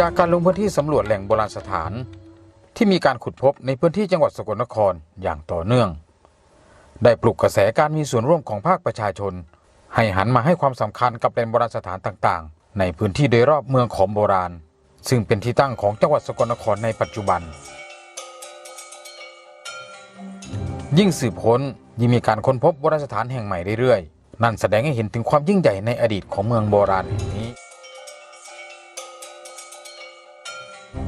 จากการลงพื้นที่สำรวจแหล่งโบราณสถาน ที่มีการขุดพบในพื้นที่จังหวัดสกลนครอย่างต่อเนื่อง ได้ปลุกกระแสการมีส่วนร่วมของภาคประชาชน ให้หันมาให้ความสำคัญกับแหล่งโบราณสถานต่างๆ ในพื้นที่โดยรอบเมืองขอมโบราณ ซึ่งเป็นที่ตั้งของจังหวัดสกลนครในปัจจุบัน ยิ่งสืบค้นยิ่งมีการค้นพบโบราณสถานแห่งใหม่เรื่อยๆ นั่นแสดงให้เห็นถึงความยิ่งใหญ่ในอดีตของเมืองโบราณแห่งนี้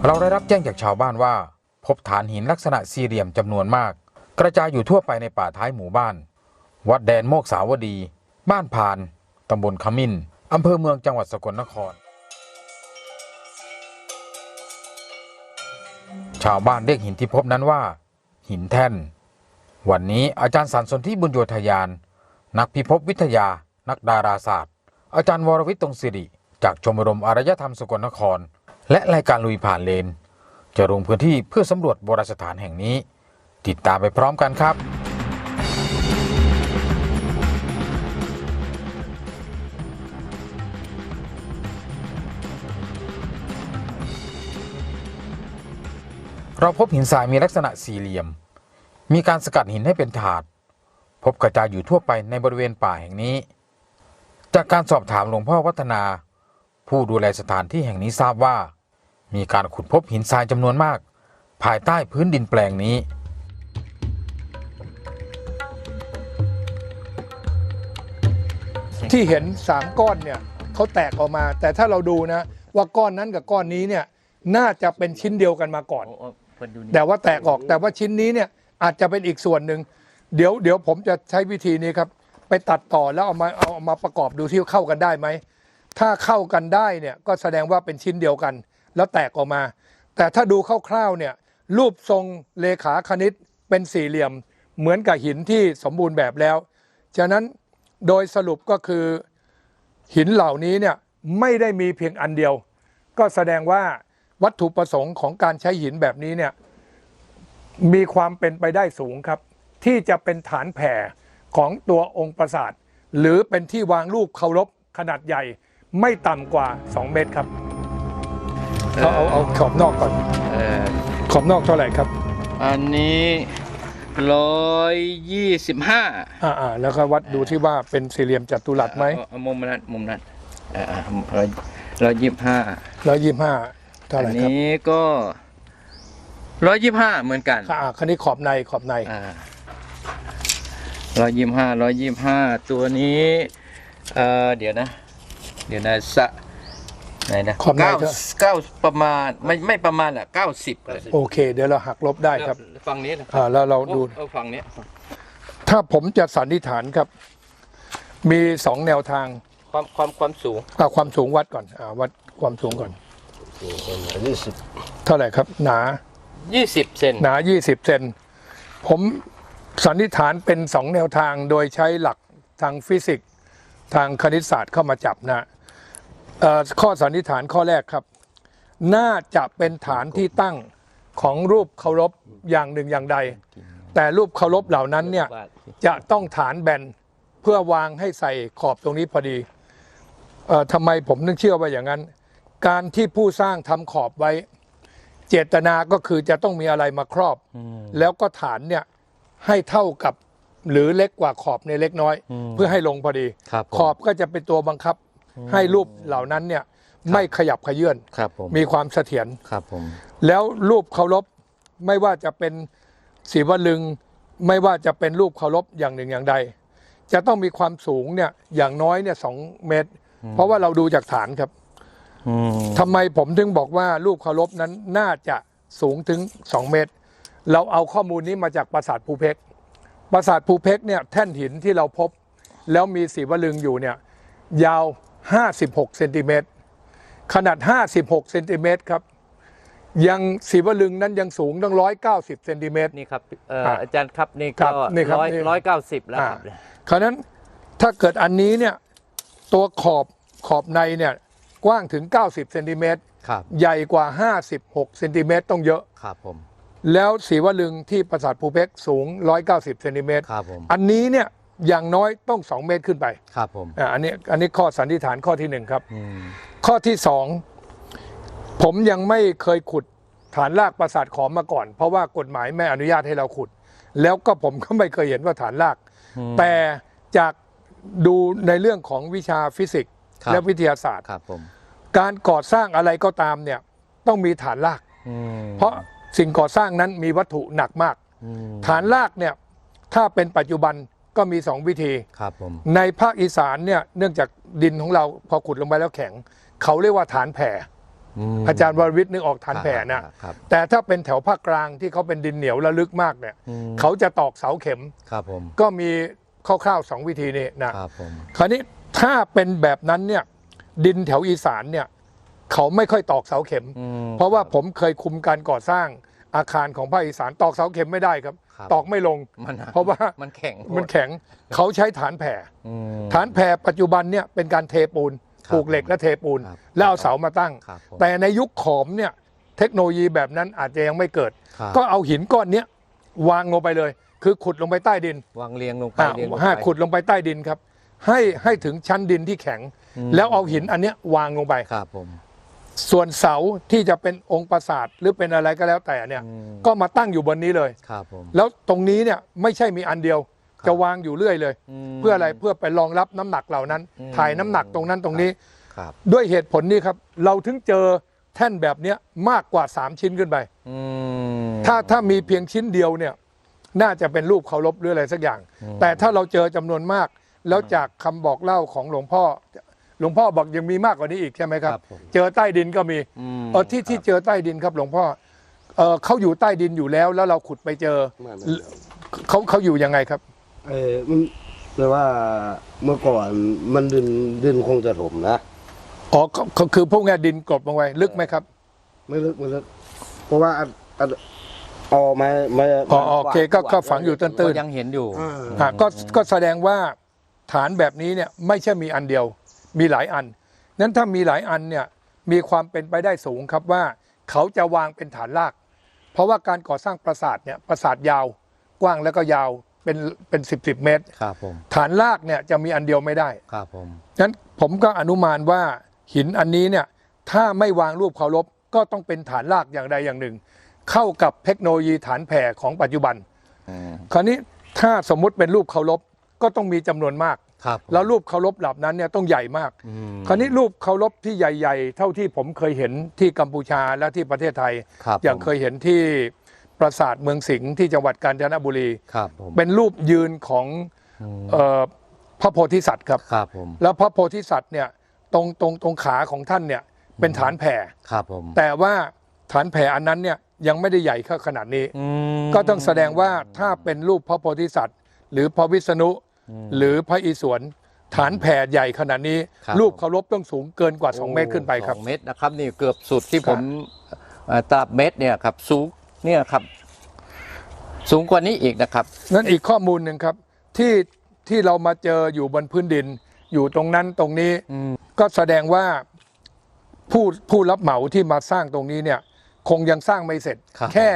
เราได้รับแจ้งจากชาวบ้านว่า พบฐานหินลักษณะสี่เหลี่ยมจำนวนมาก กระจายอยู่ทั่วไปในป่าท้ายหมู่บ้าน วัดแดนโมกสาวดี บ้านพานตำบลขมิ้นอำเภอเมืองจังหวัดสกลนคร ชาวบ้านเรียกหินที่พบนั้นว่า หินแท่น วันนี้อาจารย์สันสนที่บุญโยธยาน นักพิภพวิทยา นักดาราศาสตร์ อาจารย์วรวิทย์ตรงสิริ จากชมรมอารยธรรมสกลนคร และรายการลุยผ่านเลน จะลงพื้นที่เพื่อสำรวจโบราณสถานแห่งนี้ ติดตามไปพร้อมกันครับ เราพบหินทรายมีลักษณะสี่เหลี่ยม มีการสกัดหินให้เป็นถาด พบกระจายอยู่ทั่วไปในบริเวณป่าแห่งนี้ จากการสอบถามหลวงพ่อวัฒนา ผู้ดูแลสถานที่แห่งนี้ทราบว่า มีการขุดพบหินทรายจำนวนมาก ภายใต้พื้นดินแปลงนี้ ที่เห็นสามก้อนเนี่ยเขาแตกออกมา แต่ถ้าเราดูนะ ว่าก้อนนั้นกับก้อนนี้เนี่ยน่าจะเป็นชิ้นเดียวกันมาก่อน แต่ว่าแตกออกแต่ว่าชิ้นนี้เนี่ยอาจจะเป็นอีกส่วนหนึ่งเดี๋ยวเดี๋ยวผมจะใช้วิธีนี้ครับ ไปตัดต่อแล้วเอามาเอามาประกอบดูที่เข้ากันได้ไหม ถ้าเข้ากันได้เนี่ยก็แสดงว่าเป็นชิ้นเดียวกัน แล้วแตกออกมา แต่ถ้าดูคร่าวๆเนี่ยรูปทรงเลขาคณิตเป็นสี่เหลี่ยมเหมือนกับหินที่สมบูรณ์แบบแล้ว ฉะนั้นโดยสรุปก็คือหินเหล่านี้เนี่ยไม่ได้มีเพียงอันเดียว ก็แสดงว่าวัตถุประสงค์ของการใช้หินแบบนี้เนี่ยมีความเป็นไปได้สูงครับ ที่จะเป็นฐานแผ่ของตัวองค์ปราสาท หรือเป็นที่วางรูปเคารพขนาดใหญ่ ไม่ต่ำกว่า 2 เมตรครับเอาเอาเอาขอบนอกก่อน เออขอบนอกเท่าไหร่ครับ อันนี้ร้อยยี่สิบห้าอ่าอ่าแล้วก็วัดดูที่ว่าเป็นสี่เหลี่ยมจัตุรัสไหมมุมนั้นมุมนั้นเออร้อยร้อยยี่สิบห้าแล้วยี่ห้าเท่าอัไหนร่ครับนี้ก็ร้อยยี่สิบห้าเหมือนกันอ่าคันนี้ขอบในขอบในอ่าร้อยยี่สิบห้าร้อยยี่สิบห้าตัวนี้เออเดี๋ยวนะ เดี๋ยวนะสะไหนนะขอบในเก้าเท่า เก้าประมาณไม่ไม่ประมาณอะเก้าสิบเลยโอเค เดี๋ยวเราหักลบได้ครับ ฝั่งนี้นะอ่าแล้วเราดู เออฝั่งนี้ถ้าผมจะสันนิษฐานครับ มีสองแนวทางความความความสูงเอาความสูงวัดก่อนอ่าวัดความสูงก่อนเท่าไหร่ครับ หนา ยี่สิบเซนหนา 20 เซน ผมสันนิษฐานเป็นสองแนวทางโดยใช้หลักทางฟิสิกส์ทางคณิตศาสตร์เข้ามาจับนะเอ่อ ข้อสันนิษฐานข้อแรกครับ น่าจะเป็นฐานที่ตั้งของรูปเคารพอย่างหนึ่งอย่างใด แต่รูปเคารพเหล่านั้นเนี่ยจะต้องฐานแบนเพื่อวางให้ใส่ขอบตรงนี้พอดีเอ่อทำไมผมนึกเชื่อว่าอย่างนั้น การที่ผู้สร้างทำขอบไว้ เจตนาก็คือจะต้องมีอะไรมาครอบ แล้วก็ฐานเนี่ยให้เท่ากับหรือเล็กกว่าขอบในเล็กน้อย เพื่อให้ลงพอดีครับผมขอบก็จะเป็นตัวบังคับ ให้รูปเหล่านั้นเนี่ยไม่ขยับขยื่นครับผมมีความเสถียรครับผมแล้วรูปเคารพไม่ว่าจะเป็นศิวลึง ไม่ว่าจะเป็นรูปเคารพอย่างหนึ่งอย่างใด จะต้องมีความสูงเนี่ยอย่างน้อยเนี่ยสองเมตร เพราะว่าเราดูจากฐานครับอืมทำไมผมถึงบอกว่ารูปเคารพนั้นน่าจะสูงถึง2เมตร เราเอาข้อมูลนี้มาจากปราสาทภูเพกปราสาทภูเพกเนี่ยแท่นหินที่เราพบ แล้วมีสีวลึงอยู่เนี่ยยาว 56เซนติเมตรขนาด 56เซนติเมตรครับ ยังสีวลึงนั้นยังสูงตั้ง 190เซนติเมตร นี่ครับเอ่ออะอาจารย์ครับนี่ครัก็บนี่ครับร้อยนี่ ร้อยเก้าสิบแล้วครับคราวนั้นถ้าเกิดอันนี้เนี่ยตัวขอบขอบในเนี่ยกว้างถึง 90เซนติเมตรครับใหญ่กว่า 56เซนติเมตรต้องเยอะ ครับผม แล้วสีวลึงที่ปราสาทภูเพกสูง 190เซนติเมตรครับผม อันนี้เนี่ย อย่างน้อยต้อง 2 เมตรขึ้นไปครับผมอะอันนี้อันนี้ข้อสันนิษฐานข้อที่หนึ่งครับ อืมข้อที่สองผมยังไม่เคยขุดฐานรากปราสาทขอมมาก่อน เพราะว่ากฎหมายไม่อนุญาตให้เราขุด แล้วก็ผมก็ไม่เคยเห็นว่าฐานรากแต่จากดูในเรื่องของวิชาฟิสิกส์ครับ และวิทยาศาสตร์ ครับผมการก่อสร้างอะไรก็ตามเนี่ยต้องมีฐานราก อืมเพราะสิ่งก่อสร้างนั้นมีวัตถุหนักมาก อืมฐานรากเนี่ยถ้าเป็นปัจจุบัน ก็มีสองวิธี ครับผม ในภาคอีสานเนี่ยเนื่องจากดินของเราพอขุดลงไปแล้วแข็ง เขาเรียกว่าฐานแผ่มอาจารย์วรวิทย์นึกออกฐานแผ่นะครับครับ แต่ถ้าเป็นแถวภาคกลางที่เขาเป็นดินเหนียวและลึกมากเนี่ยอืมเขาจะตอกเสาเข็ม ครับผม ก็มีคร่าวๆสองวิธีนี้นะ ครับผม คราวนี้ถ้าเป็นแบบนั้นเนี่ยดินแถวอีสานเนี่ยเขาไม่ค่อยตอกเสาเข็ม อืมเพราะว่าผมเคยคุมการก่อสร้างอาคารของภาคอีสานตอกเสาเข็มไม่ได้ครับครับ ตอกไม่ลงมันเพราะว่ามันแข็งโพดมันแข็งเขาใช้ฐานแผ่อืมฐานแผ่ปัจจุบันเนี่ยเป็นการเทปูนครับปลูกเหล็กและเทปูนครับแล้วเอาเสามาตั้งครับผมแต่ในยุคขอมเนี่ยเทคโนโลยีแบบนั้นอาจจะยังไม่เกิดครับก็เอาหินก้อนเนี้ยวางลงไปเลย คือขุดลงไปใต้ดิน วางเรียงลงไปอะเรียงลงห้าไปขุดลงไปใต้ดินครับ ให้ให้ถึงชั้นดินที่แข็งอืมแล้วเอาหินอันเนี้ยวางลงไปครับผม ส่วนเสาที่จะเป็นองค์ปราสาทหรือเป็นอะไรก็แล้วแต่เนี่ย อืม ก็มาตั้งอยู่บนนี้เลย ครับผม แล้วตรงนี้เนี่ยไม่ใช่มีอันเดียวครับจะวางอยู่เรื่อยเลย ม เพื่ออะไรเพื่อไปรองรับน้ำหนักเหล่านั้น อืม ถ่ายน้ำหนักตรงนั้นตรงนี้ ครับด้วยเหตุผลนี้ครับ เราถึงเจอแท่นแบบเนี้ยมากกว่า 3 ชิ้นขึ้นไป อืมถ้าถ้ามีเพียงชิ้นเดียวเนี่ยน่าจะเป็นรูปเคารพหรืออะไรสักอย่าง แต่ถ้าเราเจอจำนวนมาก แล้วจากคำบอกเล่าของหลวงพ่อห ลวงพ่อบอกยังมีมากกว่านี้อีกใช่ไหมครับผมเจอใต้ดินก็มีมเออที่ที่ครับเจอใต้ดินครับหลวงพ่อเออเขาอยู่ใต้ดินอยู่แล้ว แล้วเราขุดไปเจอไม่ไม่ เขาเขาอยู่ยังไงครับ เออมันแปลว่าเมื่อก่อนมันดินดินคงจะถมนะ อ๋อเขาเขาคือพวกนี้ดินกลบลงไปลึกไหมครับ ไม่ลึกไม่ลึก เพราะว่าอันอันเอาไม้ไม้อ๋อโอเคก็ก็ฝังอยู่ตื้ก็นยังเห็นอยู่ อ่าๆอะก็ก็แสดงว่าฐานแบบนี้เนี่ยไม่ใช่มีอันเดียว มีหลายอัน นั้นถ้ามีหลายอันเนี่ยมีความเป็นไปได้สูงครับว่าเขาจะวางเป็นฐานราก เพราะว่าการก่อสร้างปราสาทเนี่ยปราสาทยาวกว้างแล้วก็ยาวเป็นเป็นสิบสิบเมตร ครับผม ฐานรากเนี่ยจะมีอันเดียวไม่ได้ครับผม นั้นผมก็อนุมานว่าหินอันนี้เนี่ยถ้าไม่วางรูปเคารพก็ต้องเป็นฐานรากอย่างใดอย่างหนึ่ง เข้ากับเทคโนโลยีฐานแผ่ของปัจจุบัน อืม คราวนี้ถ้าสมมุติเป็นรูปเคารพก็ต้องมีจำนวนมาก ครับผมแล้วรูปเคารพเหล่านั้นเนี่ยต้องใหญ่มากอืมคราวนี้รูปเคารพที่ใหญ่ ๆ เท่าที่ผมเคยเห็นที่กัมพูชาและที่ประเทศไทย ครับอย่างผมเคยเห็นที่ปราสาทเมืองสิงห์ที่จังหวัดกาญจนบุรี ครับผม เป็นรูปยืนของอืมเอ่อพระโพธิสัตว์ครับ ครับผมแล้วพระโพธิสัตว์เนี่ยตรงตรงตรงขาของท่านเนี่ยเป็นฐานแผ่ ครับผมแต่ว่าฐานแผ่อันนั้นเนี่ยยังไม่ได้ใหญ่เข้าขนาดนี้ อืมก็ต้องแสดงว่าถ้าเป็นรูปพระโพธิสัตว์ หรือพระวิษณุ หรือพระอิศวรฐานแผ่ใหญ่ขนาดนี้ ครับ รูปเคารพต้องสูงเกินกว่า 2 เมตรขึ้นไปครับ สองเมตรนะครับนี่เกือบสุดที่ครัผบมเอ่อตราบเมตรเนี่ยครับสูงเนี่ยครับ สูงกว่านี้อีกนะครับ นั่นอีกข้อมูลหนึ่งครับที่ที่เรามาเจออยู่บนพื้นดิน อยู่ตรงนั้นตรงนี้อืม ก็แสดงว่าผู้ผู้รับเหมาที่มาสร้างตรงนี้เนี่ย คงยังสร้างไม่เสร็จ ครับ แค่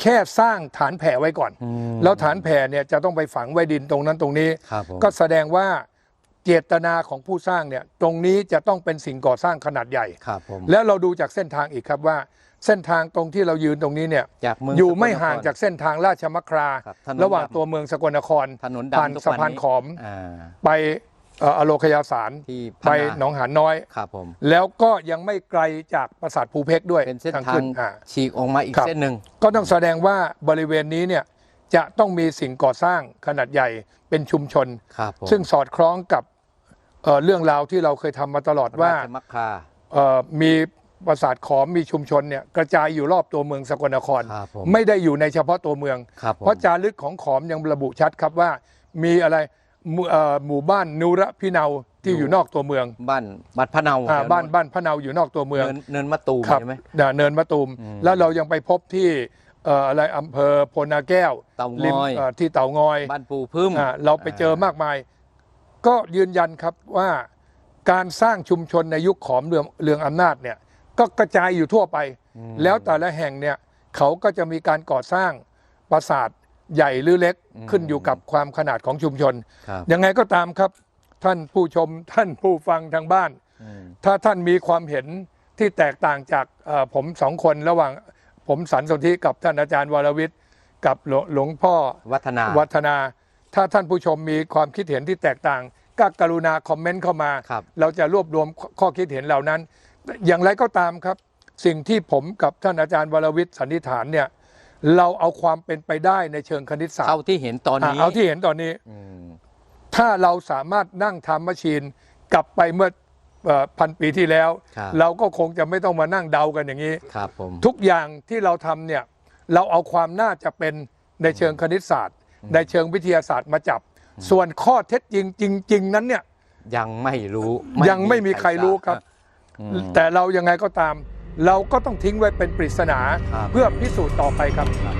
แค่สร้างฐานแผ่ไว้ก่อนอืมแล้วฐานแผ่เนี่ยจะต้องไปฝังไว้ดินตรงนั้นตรงนี้ครับผมก็แสดงว่าเจตนาของผู้สร้างเนี่ยตรงนี้จะต้องเป็นสิ่งก่อสร้างขนาดใหญ่ครับผมแล้วเราดูจากเส้นทางอีกครับว่า เส้นทางตรงที่เรายืนตรงนี้เนี่ยจากเมืองอยู่สกลนครไม่ห่างจากเส้นทางราชมัคคราครับถนนระหว่างดำตัวเมืองสกลนครถนนผ่านดำทุกสะวันพานนี้ขอมอ่าไป เอ่ออโลคยาสารที่ไปพังงาหนองหานน้อย ครับผม แล้วก็ยังไม่ไกลจากปราสาทภูเพกด้วยเป็นเส้นทางขึ้อ่า ฉีกออกมาอีกครับ เส้นหนึ่ง ก็ต้องแสดงว่าบริเวณนี้เนี่ยจะต้องมีสิ่งก่อสร้างขนาดใหญ่เป็นชุมชน ครับผมซึ่งสอดคล้องกับเอ่อเรื่องราวที่เราเคยทำมาตลอดว่าราชมัคคา เอ่อมีปราสาทขอมมีชุมชนเนี่ยกระจายอยู่รอบตัวเมืองสกลนคร ครับผม ไม่ได้อยู่ในเฉพาะตัวเมือง ครับผมเพราะจารึกของขอมยังระบุชัดครับว่า มีอะไร หมู่เอ่อหมู่บ้านนูระพิเนาที่อยู่นอกตัวเมืองบ้านบัดพะเนาอ่าแถวบ้านบ้านพะเนาอยู่นอกตัวเมือง เนินเนินมะตูมครับใช่ไหมเนินเนินมะตูม อืมแล้วเรายังไปพบที่เอ่ออะไรอำเภอโพนาแก้วเตางอย ริมเอ่อที่เต่างอยบ้านปูพึ่ม อ่าเราไปเจอมากมาย ก็ยืนยันครับว่าการสร้างชุมชนในยุคขอมเรืองเรืองอำนาจเนี่ยก็กระจายอยู่ทั่วไปแล้วแต่ละแห่งเนี่ยเขาก็จะมีการก่อสร้างปราสาท ใหญ่หรือเล็กขึ้นอยู่กับความขนาดของชุมชนครับยังไงก็ตามครับ ท่านผู้ชมท่านผู้ฟังทางบ้านอืมถ้าท่านมีความเห็นที่แตกต่างจากเอ่อผมสองคนระหว่างผมสันสนธิกับท่านอาจารย์วรวิทย์กับหลวงหลวงพ่อวัฒนาวัฒนา ถ้าท่านผู้ชมมีความคิดเห็นที่แตกต่างก็กรุณาคอมเมนต์เข้ามาครับเราจะรวบรวมข้อข้อคิดเห็นเหล่านั้น อย่างไรก็ตามครับ สิ่งที่ผมกับท่านอาจารย์วรวิทย์สันนิษฐานเนี่ย เราเอาความเป็นไปได้ในเชิงคณิตศาสตเท่าร์ที่เห็นตอนอะนี้เอาที่เห็นตอนนี้ อืมถ้าเราสามารถนั่งทำมชชีนกลับไปเมื่อเอ่อพันปีที่แล้ว ครับ เราก็คงจะไม่ต้องมานั่งเดากันอย่างนี้ ครับผม ทุกอย่างที่เราทำเนี่ยเราเอาความน่าจะเป็นในเชิงคณิตศาสตร์ ในเชิงวิทยาศาสตร์มาจับ ส่วนข้อเท็จจริงจริง ๆ นั้นเนี่ยยังไม่รู้ยังไม่มีใครรู้ครับอืมแต่เรายังไงก็ตาม เราก็ต้องทิ้งไว้เป็นปริศนาครับเพื่อพิสูจน์ต่อไปครับครับ